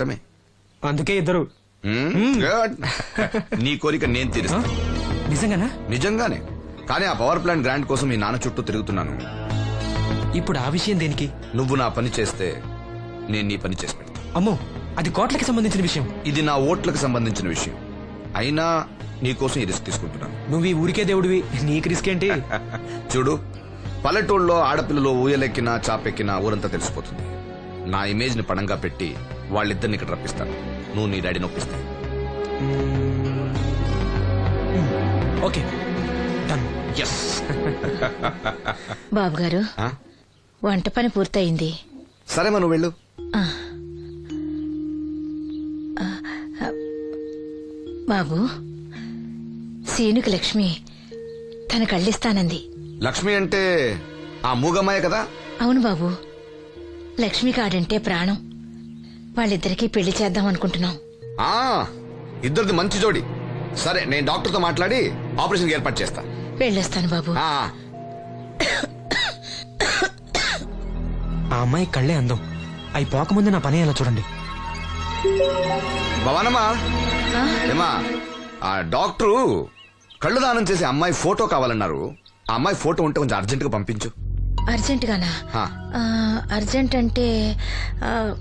ఇష్టమే అందుకే ఇద్దరు. నీ కోరిక నేను తీరుస్తా. నిజంగానా? నిజంగానే. కానీ ఆ పవర్ ప్లాంట్ గ్రాంట్ కోసం మీ నాన్న చుట్టూ తిరుగుతున్నాను. ఇప్పుడు ఆ విషయం దేనికి? నువ్వు నా పని చేస్తే నేను నీ పని చేసి పెడతా. అమ్మో అది కోట్లకి సంబంధించిన విషయం. ఇది నా ఓట్లకు సంబంధించిన విషయం. అయినా నీకోసం ఈ రిస్క్ తీసుకుంటున్నాను. నువ్వు ఈ ఊరికే దేవుడివి. నీకు రిస్క్ ఏంటి? చూడు పల్లెటూళ్ళలో ఆడపిల్లలు ఊయలెక్కినా చాపెక్కినా ఊరంతా తెలిసిపోతుంది. నా ఇమేజ్ని పడంగా పెట్టి వాళ్ళిద్దరిని ఇక్కడ రప్పిస్తాను. నువ్వు నీ డాడీ నొప్పిస్తాయి ఓకే. డన్ ఎస్ బాబు గారు వంట పని పూర్తయింది. సరే మనం వెళ్ళు. బాబు సీనుకి లక్ష్మి తన కళ్ళిస్తానంది. లక్ష్మి అంటే ఆ మూగమ్మాయే కదా? అవును బాబు. లక్ష్మి కాడంటే ప్రాణం. వాళ్ళిద్దరికీ పెళ్ళి చేద్దాం అనుకుంటున్నాం. ఆ ఇద్దరిది మంచి జోడి. సరే నేను డాక్టర్తో మాట్లాడి ఆపరేషన్ ఏర్పాటు చేస్తా. వెళ్ళొస్తాను బాబు. ఆ, ఆ. అమ్మాయి కళ్ళే అందం. అవి పోకముందు నా పని ఎలా చూడండి. భవానమ్మా. ఏమా ఆ డాక్టరు కళ్ళు దానం చేసే అమ్మాయి ఫోటో కావాలన్నారు. ఆ అమ్మాయి ఫోటో ఉంటే కొంచెం అర్జెంట్గా పంపించు. అర్జెంట్ గానా ఆ. అర్జెంట్ అంటే ఆ,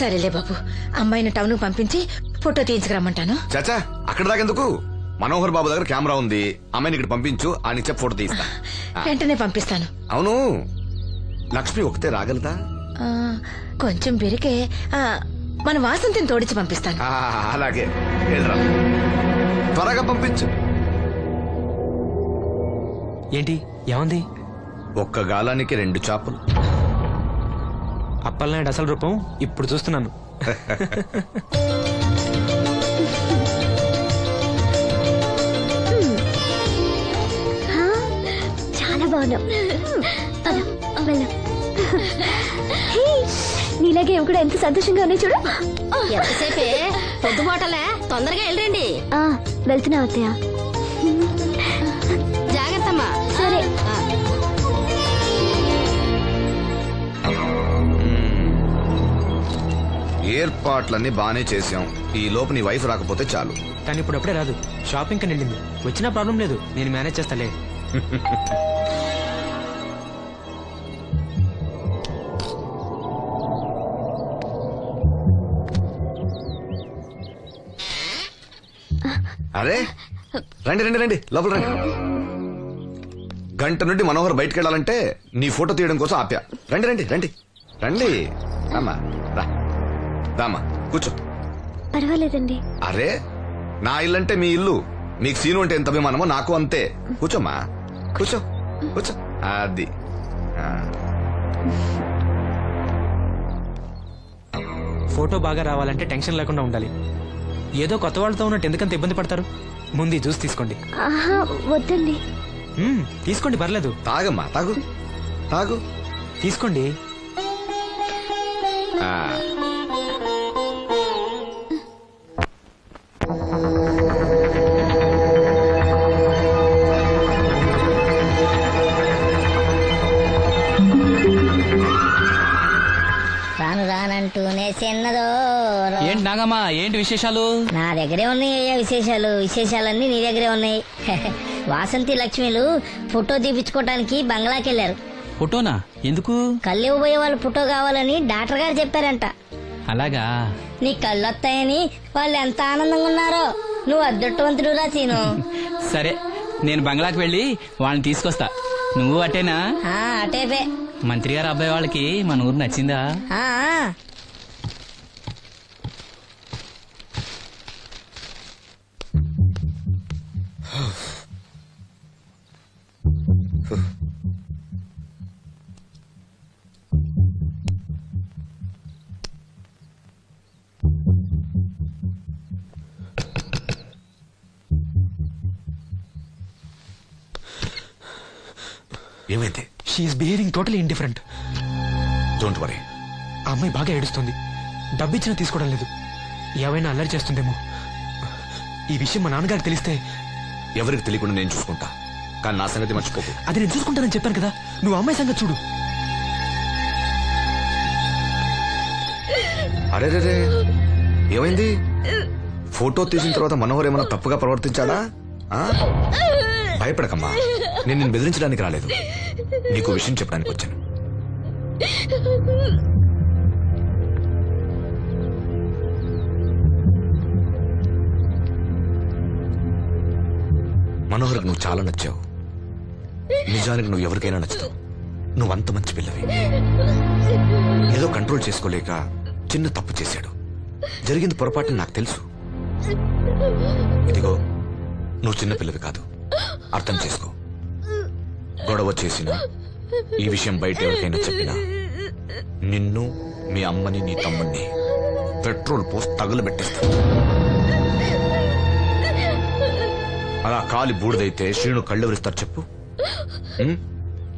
సరేలే బాబు. అమ్మాయిని టౌన్ పంపించి ఫోటో తీయించుకురమ్మంటాను. చాచా అక్కడ దాకెందుకు మనోహర్ బాబు దగ్గర కెమెరా ఉంది. అమ్మాయిని ఇక్కడ పంపించు ఆయన చెప్పి ఫోటో తీస్తా. ఆ, వెంటనే పంపిస్తాను. అవును. లక్ష్మి ఒకతే రాగలదా? ఆ, కొంచెం ఆ, మన వాసంతిని తోడిచి పంపిస్తాను. ఆ, అలాగే. వెళ్ళరా. త్వరగా పంపించు. ఏంటి? ఏమంది? ఒక్క గాలానికి రెండు చేపలు. అప్పలనాయుడు అసలు రూపం? ఇప్పుడు చూస్తున్నాను. చాలా బాగున్నావు. పద, వెళ్దాం. హే, నీలాగే ఇవి కూడా ఎంత సంతోషంగా ఉన్నాయి చూడు. ఎంతసేపే? పొద్దుబాటలే తొందరగా వెళ్ళండి ఆ, వెళ్తున్నావు అత్తయ్య. ఏర్పాట్లన్నీ బానే చేసాం ఈ లోపు నీ వైఫ్ రాకపోతే చాలు. కానీ ఇప్పుడు అప్పుడే రాదు. షాపింగ్ కని వెళ్ళింది. వచ్చినా ప్రాబ్లం లేదు. నేను మేనేజ్ చేస్తాలే. అరే రండి రండి రండి. లోపల రండి. గంట నుండి మనోహర్ బయటకు వెళ్ళాలంటే నీ ఫోటో తీయడం కోసం ఆప్యా. రండి రండి రండి. రండి. రామ్మా రామ్మా కూర్చో. పర్వాలేదండి. అరే నా ఇల్లు అంటే మీ ఇల్లు. మీకు సీను అంటే ఎంత అభిమానమో నాకు అంతే. కూర్చోమ్మా కూర్చో కూర్చో. అది. ఫోటో బాగా రావాలంటే టెన్షన్ లేకుండా ఉండాలి. ఏదో కొత్త వాళ్ళతో ఉన్నట్టు ఎందుకంత ఇబ్బంది పడతారు? ముందు జ్యూస్ తీసుకోండి. ఆహా వద్దండి. తీసుకోండి పర్లేదు. తాగమ్మా తాగు. తాగు. తీసుకోండి. రాను రానంటూనే చిన్నదో ఏంటి నాగమ్మా ఏంటి విశేషాలు? నా దగ్గరే ఉన్నాయి అయ్యా విశేషాలు. విశేషాలన్నీ నీ దగ్గరే ఉన్నాయి. వాసంతి లక్ష్మిలు ఫోటో తీపించుకోవటానికి బంగ్లాకి వెళ్ళారు ఫోటోనా? ఎందుకు? కళ్ళు ఇవ్వబోయే వాళ్ళు ఫోటో కావాలని డాక్టర్ గారు చెప్పారంట. అలాగా? నీ కళ్ళు వస్తాయని వాళ్ళు ఎంత ఆనందంగా ఉన్నారో. నువ్వు అదృష్టవంతుడు రా సీను. సరే నేను బంగ్లాకి వెళ్ళి వాళ్ళని తీసుకొస్తా. నువ్వు అటేనా? అటేపే మంత్రి గారు అబ్బాయి వాళ్ళకి మన ఊరు నచ్చిందా ఆ, ఆ. ఏమైంది she's behaving totally indifferent don't worry ఆ అమ్మాయి బాగా ఏడుస్తుంది. డబ్బిచ్చినా తీసుకోవడం లేదు. ఏవైనా అల్లరి చేస్తుందేమో. ఈ విషయం మా నాన్నగారికి తెలిస్తే ఎవరికి తెలియకుండా నేను చూసుకుంటా. కానీ నా సంగతి మర్చిపోకు. అది నేను చూసుకుంటానని చెప్పాను కదా. నువ్వు అమ్మాయి సంగతి చూడు. అరే రే ఏమైంది? ఫోటో తీసిన తర్వాత మనోహర్ ఏమైనా తప్పుగా ప్రవర్తించాడా? భయపడకమ్మా. నేను నిన్ను బెదిరించడానికి రాలేదు. నీకు విషయం చెప్పడానికి వచ్చాను. మనోహర్కి నువ్వు చాలా నచ్చావు. నిజానికి నువ్వు ఎవరికైనా నచ్చుతావు. నువ్వు అంత మంచి పిల్లవి. ఏదో కంట్రోల్ చేసుకోలేక చిన్న తప్పు చేశాడు. జరిగింది పొరపాటు నాకు తెలుసు. ఇదిగో నువ్వు చిన్న పిల్లవి కాదు. అర్థం చేసుకో. గొడవ చేసినా ఈ విషయం బయట ఎవరికైనా చెప్పినా? నిన్ను మీ అమ్మని నీ తమ్ముణ్ణి పెట్రోల్ పోసి తగులబెట్టేస్తాను. అలా కాలి బూడిదైతే శ్రీను కళ్ళు ఎవరిస్తారు చెప్పు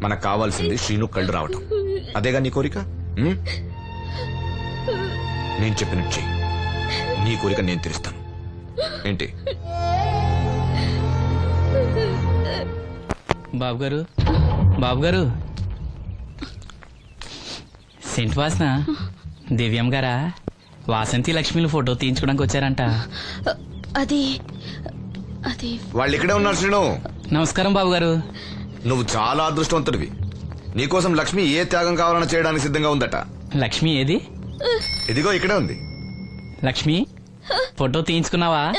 మనకు కావాల్సింది శ్రీను కళ్ళు రావటం. అదేగా నీ కోరిక? నేను చెప్పినట్టు చెయ్యి. నీ కోరిక నేను తీరుస్తాను. ఏంటి? బాబు గారు బాబు గారు సెంట్ వాసన? దివ్యం గారా? వాసంతి లక్ష్మిలు ఫోటో తీయించుకోవడానికి వచ్చారంట. అది అది వాళ్ళు ఇక్కడే ఉన్నారు శ్రీను. నమస్కారం బాబు గారు. నువ్వు చాలా అదృష్టవంతుడివి. నీకోసం లక్ష్మి ఏ త్యాగం కావాలన్నా చేయడానికి సిద్ధంగా ఉందట. లక్ష్మి ఏది? ఇదిగో ఇక్కడే ఉంది. లక్ష్మి ఫోటో తీయించుకున్నావా?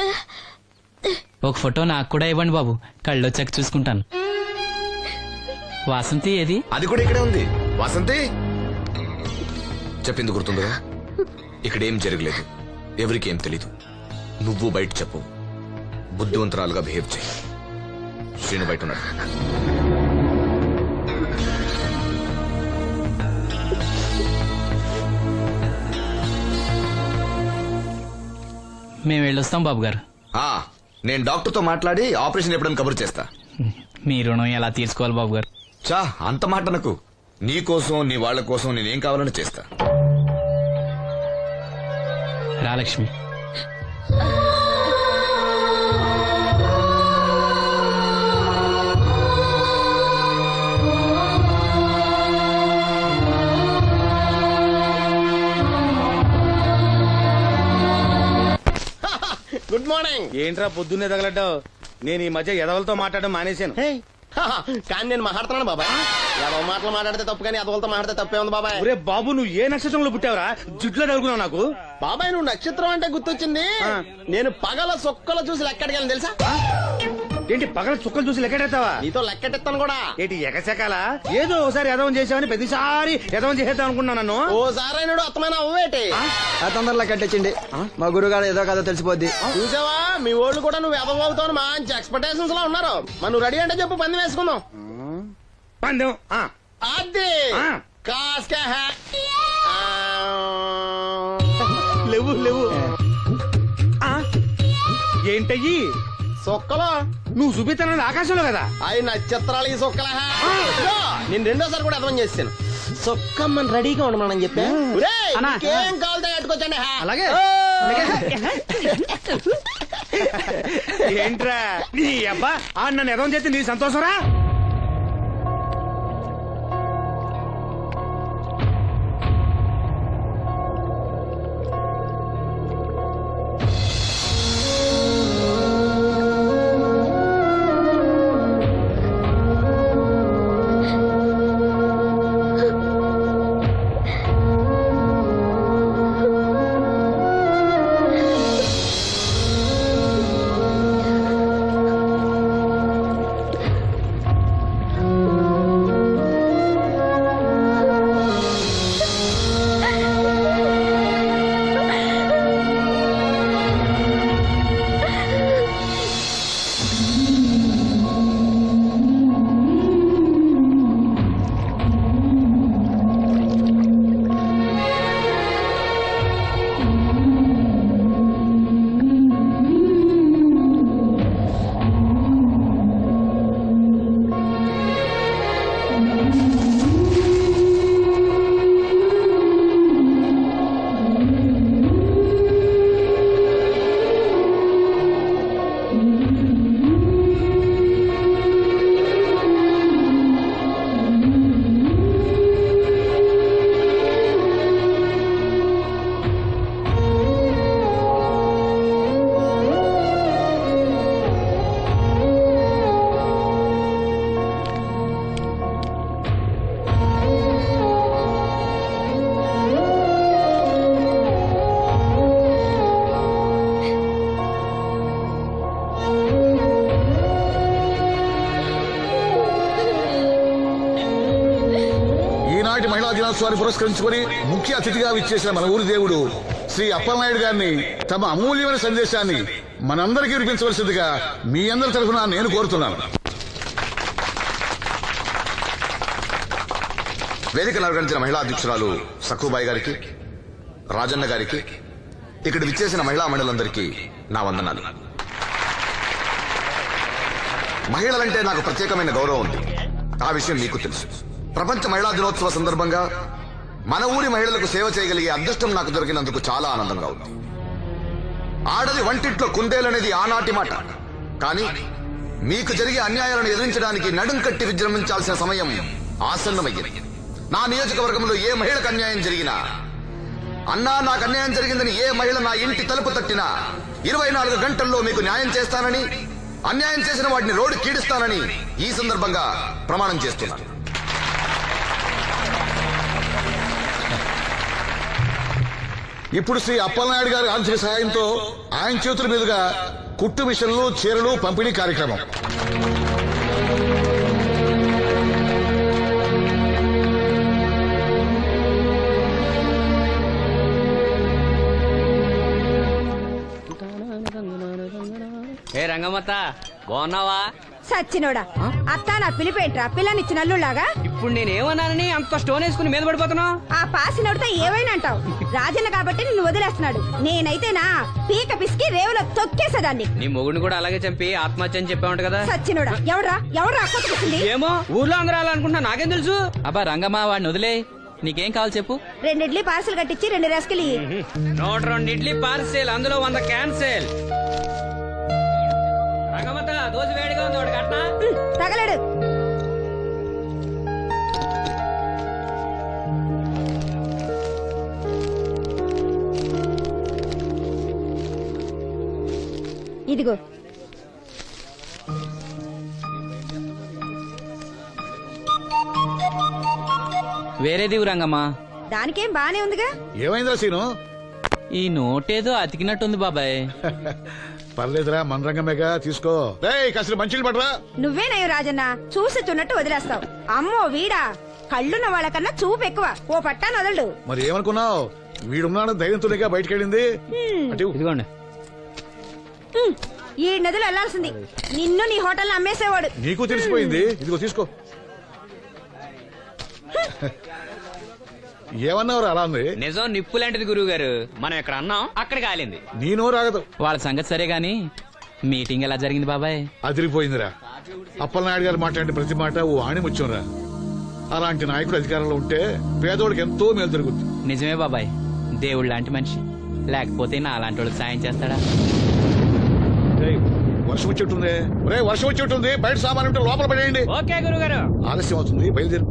ఒక ఫోటో నాకు కూడా ఇవ్వండి బాబు. కళ్ళు వచ్చాక చూసుకుంటాను. వాసంతి ఏది? అది కూడా ఇక్కడే ఉంది. వసంతి? చెప్పింది గుర్తుందిగా ఇక్కడేం జరగలేదు. ఎవరికి ఏం తెలీదు. నువ్వు బయట చెప్పు. బుద్ధివంతరాలుగా బిహేవ్ చేయి. శ్రీను బయట ఉన్నాడు. మేము వెళ్ళొస్తాం బాబు గారు. ఆ, నేను డాక్టర్తో మాట్లాడి ఆపరేషన్ ఎప్పుడైనా కబుర్ చేస్తా. మీ రుణం ఎలా తీర్చుకోవాలి బాబు గారు? చా అంత మాట నాకు నీ కోసం నీ వాళ్ళ కోసం నేనేం కావాలని చేస్తా. రా లక్ష్మి గుడ్ మార్నింగ్ ఏంట్రా పొద్దున్నే తగలడ్డావు? నేను ఈ మధ్య ఎదవలతో మాట్లాడడం మానేశాను. కానీ నేను మాట్లాడుతున్నాను బాబాయ్. ఎవరి మాటలు మాట్లాడితే తప్పు కానీ అదవులతో మాట్లాడితే తప్పే ఉంది బాబాయ్. ఒరే బాబు నువ్వు ఏ నక్షత్రంలో పుట్టావురా? జుట్లో తగులుకున్నావు నాకు. బాబాయ్ నువ్వు నక్షత్రం అంటే గుర్తొచ్చింది. నేను పగల సొక్కలు చూసి లెక్కడికి తెలుసా? ఏంటి పగల చుక్కలు చూసి లెక్కడెత్తావా నీతో లెక్కెట్టిస్తాను కూడా. ఏంటి ఎగసెకాల? ఏదో ఒకసారి ఎదవం చేసావని ప్రతిసారి ఎదవం చేసేద్దాం అనుకున్నా నన్ను. ఓసారి అయినాడు అత్తమైన అవ్వేటి? తొందరలో కట్టించండి మా గురుగారు ఏదో కథ తెలిసిపోద్ది. చూసావా? మీ ఓళ్ళు కూడా నువ్వు ఎదవవుతావు మంచి ఎక్స్పెక్టేషన్స్లో ఉన్నారు. నువ్వు రెడీ అంటే చెప్పు పంది వేసుకుందాం. పందెం. ఆ, అది. ఆ. కాస్క హే. ఆ. లేవు. లేవు ఆ, ఏంటయ్యి? సొక్కలో? నువ్వు చూపిస్తానది ఆకాశంలో కదా? అవి నక్షత్రాలు ఈ సొక్కల నేను రెండోసారి కూడా అర్థం చేస్తాను. సొక్కమ్మని రెడీగా ఉండమని చెప్పా. ఏం కావాలితే కట్టుకోవచ్చండి అలాగే. ఏంట్రా? నీ అబ్బా ఆ నన్ను ఎదవం చేస్తే నీ సంతోషరా? పురస్కరించుకుని ముఖ్య అతిథిగా విచ్చేసిన మన ఊరి దేవుడు శ్రీ అప్పలనాయుడు గారిని తమ అమూల్యమైన సందేశాన్ని మనందరికీ వినిపించవలసిందిగా మీ అందరి తరఫున నేను కోరుతున్నాను. వేదిక నిర్వహించిన మహిళా అధ్యక్షురాలు సక్కుబాయి గారికి రాజన్న గారికి ఇక్కడ విచ్చేసిన మహిళా మండలందరికీ నా వందనాలు. మహిళలంటే నాకు ప్రత్యేకమైన గౌరవం ఉంది. ఆ విషయం మీకు తెలుసు. ప్రపంచ మహిళా దినోత్సవ సందర్భంగా మన ఊరి మహిళలకు సేవ చేయగలిగే అదృష్టం నాకు దొరికినందుకు చాలా ఆనందంగా ఉంది. ఆడది వంటింట్లో కుందేలనేది ఆనాటి మాట. కానీ మీకు జరిగే అన్యాయాలను ఎదిరించడానికి నడుం కట్టి విజృంభించాల్సిన సమయం ఆసన్నమయ్యింది. నా నియోజకవర్గంలో ఏ మహిళకు అన్యాయం జరిగినా అన్నా నాకు అన్యాయం జరిగిందని ఏ మహిళ నా ఇంటి తలుపు తట్టినా ఇరవై నాలుగు గంటల్లో మీకు న్యాయం చేస్తానని అన్యాయం చేసిన వాటిని రోడ్డు కీడిస్తానని ఈ సందర్భంగా ప్రమాణం చేస్తున్నాను. ఇప్పుడు శ్రీ అప్పలనాయుడు గారి ఆర్థిక సహాయంతో ఆయన చేతుల మీదుగా కుట్టు మిషన్లు చీరలు పంపిణీ కార్యక్రమం. ఏ రంగమత్త బాగున్నావా? సచ్చినోడా. అత్త నా పిలిపేంట్రా? పిల్లనిచ్చి నల్లులాగా ఇప్పుడు నేనేమన్నానని అంత స్టోన్ వేసుకుని మీద పడిపోతున్నావు? ఆ పాసినోడితో ఏవైనా అంటావు రాజన్న కాబట్టి నిన్ను వదిలేస్తున్నాడు. నేనైతేనా పీక పిసికి రేవులో తొక్కేసేదాన్ని. నీ మొగుడిని కూడా అలాగే చంపి ఆత్మహత్య అని చెప్పామంట కదా. సచ్చినోడా ఎవడ్రా? ఎవడ్రా? కొట్టుకొచ్చింది ఏమో? ఊర్లో అందరూ అలా అనుకుంటా నాకేం తెలుసు? అబ్బా రంగమ్మ వాడిని వదిలే. నీకేం కావాలి చెప్పు. రెండు ఇడ్లీ పార్సల్ కట్టించి రెండు రసకలి. నూట రెండు ఇడ్లీ పార్సెల్ అందులో వంద క్యాన్సెల్. తగలడు. ఇదిగో. వేరేది రంగమ్మ. దానికేం బానే ఉందిగా? ఏమైందిరా సీను? ఈ నోటేదో అతికినట్టుంది బాబాయ్. పర్లేదురా మన రంగమేగా తీసుకో కాసిన మంచిలు పడరా నువ్వేనయ్యో రాజన్న చూసి చున్నట్టు వదిలేస్తావు. అమ్మో వీడా కళ్ళున్న వాళ్ళకన్నా చూపు ఎక్కువ. ఓ పట్టాను వదలడు మరి ఏమనుకున్నావు? వీడున్నాడు ధైర్యంతోనేగా బయటకెళ్ళింది. అటు ఇదిగోండి. ఈ నదులు వెళ్ళాల్సింది నిన్ను నీ హోటల్ అమ్మేసేవాడు. నీకు తెలిసిపోయింది. ఇదిగో తీసుకో. ఏమన్నావురా అలా ఉంది? నిజం నిప్పు లాంటిది గురువు గారు మనం ఇక్కడ అన్నాం? అక్కడ కాలింది. నీ నోరు ఆగదు. వాళ్ళ సంగతి సరే గాని మీటింగ్ ఎలా జరిగింది బాబాయ్? అదిరిపోయిందిరా. అప్పలనాయుడు గారు మాట్లాడిన ప్రతి మాట ఓ ఆణిముత్యంరా అలాంటి నాయకుడు అధికారంలో ఉంటే పేదోడికి ఎంతో మేలు జరుగుతుంది నిజమే బాబాయ్. దేవుడు లాంటి మనిషి. లేకపోతే నా అలాంటి వాళ్ళకి సాయం చేస్తాడా? వర్షం వచ్చేట్టుంది రే వర్షం వచ్చేట్టుంది బయట సామాన్ ఉంటే లోపల పడేయండి. ఓకే గురుగారు ఆలస్యం అవుతుంది. బయలుదేరు.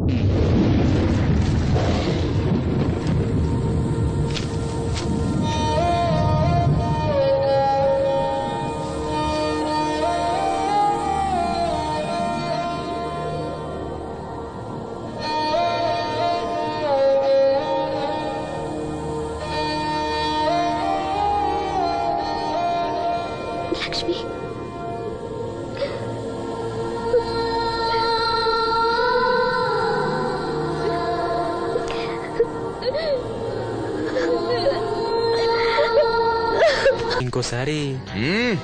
ఇంకోసారి మ్మ్.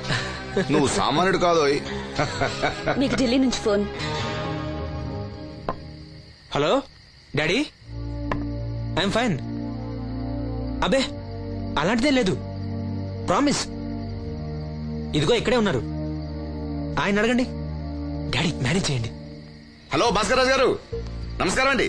నువ్వు సామాన్యుడు కాదోయ్ మీకు ఢిల్లీ నుంచి phone. Hello daddy? I'm fine. అబే అలాంటిదేం లేదు. ప్రామిస్. ఇదిగో ఇక్కడే ఉన్నారు. ఆయన అడగండి. డాడీ మేనేజ్ చేయండి. హలో భాస్కర్ రాజు గారు. నమస్కారం అండి.